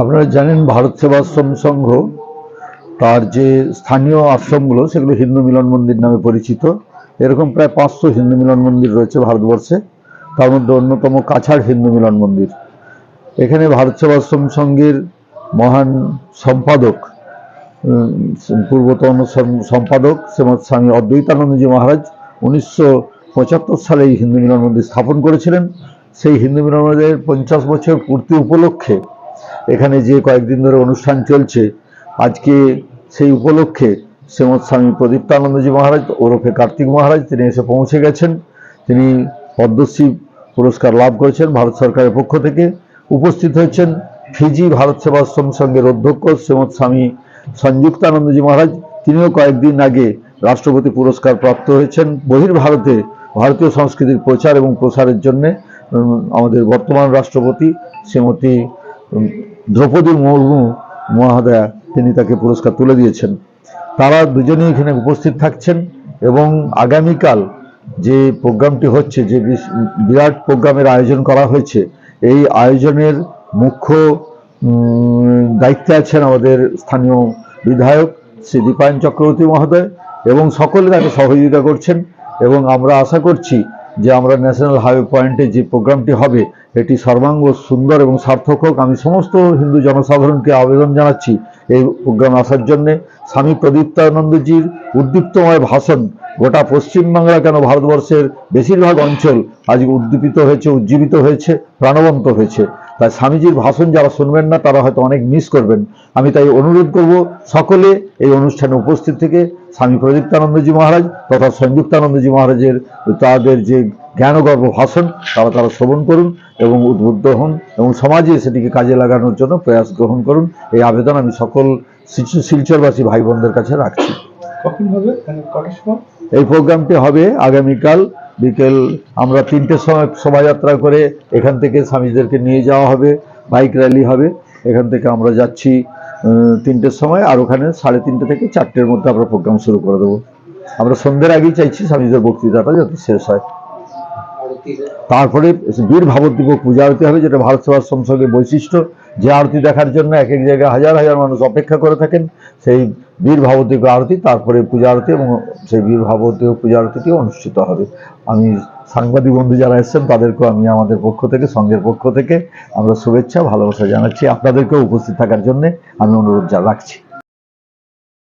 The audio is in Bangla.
আপনারা জানেন ভারত সেবাশ্রম সংঘ, তার যে স্থানীয় আশ্রমগুলো, সেগুলো হিন্দু মিলন মন্দির নামে পরিচিত। এরকম প্রায় পাঁচশো হিন্দু মিলন মন্দির রয়েছে ভারতবর্ষে। তার মধ্যে অন্যতম কাছাড় হিন্দু মিলন মন্দির। এখানে ভারত সেবাশ্রম সংঘের মহান সম্পাদক পূর্বতন সম্পাদক শ্রীমৎ স্বামী অদ্বৈতানন্দজি মহারাজ উনিশশো পঁচাত্তর সালে এই হিন্দু মিলন মন্দির স্থাপন করেছিলেন। সেই হিন্দু মিলন মন্দিরের পঞ্চাশ বছর পূর্তি উপলক্ষে এখানে যে কয়েকদিন ধরে অনুষ্ঠান চলছে, আজকে সেই উপলক্ষে শ্রীমৎ স্বামী প্রদীপ্তানন্দজি মহারাজ, ওরফে কার্তিক মহারাজ, তিনি এসে পৌঁছে গেছেন। তিনি পদ্মশ্রী পুরস্কার লাভ করেছেন ভারত সরকারের পক্ষ থেকে। উপস্থিত হয়েছেন ফিজি ভারত সেবাশ্রম সংঘের অধ্যক্ষ শ্রীমৎ স্বামী সংযুক্তানন্দজি মহারাজ। তিনিও কয়েকদিন আগে রাষ্ট্রপতি পুরস্কার প্রাপ্ত হয়েছেন বহির্ভারতে ভারতীয় সংস্কৃতির প্রচার এবং প্রসারের জন্য আমাদের বর্তমান রাষ্ট্রপতি শ্রীমতী দ্রৌপদী মুর্মু মহাদয়া, তিনি তাকে পুরস্কার তুলে দিয়েছেন। তারা দুজনেই এখানে উপস্থিত থাকছেন এবং আগামীকাল যে প্রোগ্রামটি হচ্ছে, যে বিরাট প্রোগ্রামের আয়োজন করা হয়েছে, এই আয়োজনের মুখ্য দায়িত্বে আছেন আমাদের স্থানীয় বিধায়ক শ্রী দীপায়ন চক্রবর্তী মহোদয় এবং সকলে তাকে সহযোগিতা করছেন এবং আমরা আশা করছি যে আমরা ন্যাশনাল হাইওয়ে পয়েন্টে যে প্রোগ্রামটি হবে, এটি সর্বাঙ্গ সুন্দর এবং সার্থক হোক। আমি সমস্ত হিন্দু জনসাধারণকে আবেদন জানাচ্ছি এই প্রোগ্রাম আসার জন্যে। স্বামী প্রদীপ্তানন্দজির উদ্দীপ্তময় ভাষণ গোটা পশ্চিমবাংলা কেন ভারতবর্ষের বেশিরভাগ অঞ্চল আজ উদ্দীপিত হয়েছে, উজ্জীবিত হয়েছে, প্রাণবন্ত হয়েছে। তাই স্বামীজির ভাষণ যারা শুনবেন না তারা হয়তো অনেক মিস করবেন। আমি তাই অনুরোধ করব সকলে এই অনুষ্ঠানে উপস্থিত থেকে স্বামী প্রদীপ্তানন্দজি মহারাজ তথা সংযুক্তানন্দজি মহারাজের তাদের যে জ্ঞানগর্ভ ভাষণ তারা তারা শ্রবণ করুন এবং উদ্বুদ্ধ হন এবং সমাজে সেটিকে কাজে লাগানোর জন্য প্রয়াস গ্রহণ করুন। এই আবেদন আমি সকল শিল- শিলচরবাসী ভাই বোনদের কাছে রাখছি। কখন হবে? মানে এই প্রোগ্রামটি হবে আগামীকাল বিকেল আমরা তিনটের সময় শোভাযাত্রা করে এখান থেকে স্বামীদেরকে নিয়ে যাওয়া হবে, বাইক র্যালি হবে। এখান থেকে আমরা যাচ্ছি তিনটের সময় আর ওখানে সাড়ে তিনটে থেকে চারটের মধ্যে আমরা প্রোগ্রাম শুরু করে দেবো। আমরা সন্ধ্যের আগেই চাইছি স্বামীদের বক্তৃতাটা যাতে শেষ হয়। তারপরে বীর ভাবদ্বীপ পূজা আরতি হবে, যেটা ভারত সেবাশ্রম সংঘের বৈশিষ্ট্য। যে আরতি দেখার জন্য এক এক জায়গায় হাজার হাজার মানুষ অপেক্ষা করে থাকেন, সেই বীর ভাবদ্বীপ আরতি, তারপরে পূজা আরতি এবং সেই বীর ভাবদ্বীপ পূজা আরতিটিও অনুষ্ঠিত হবে। আমি সাংবাদিক বন্ধু যারা এসেছেন, তাদেরকেও আমি আমাদের পক্ষ থেকে সংঘের পক্ষ থেকে আমরা শুভেচ্ছা, ভালোবাসা জানাচ্ছি। আপনাদেরকেও উপস্থিত থাকার জন্য আমি অনুরোধ রাখছি।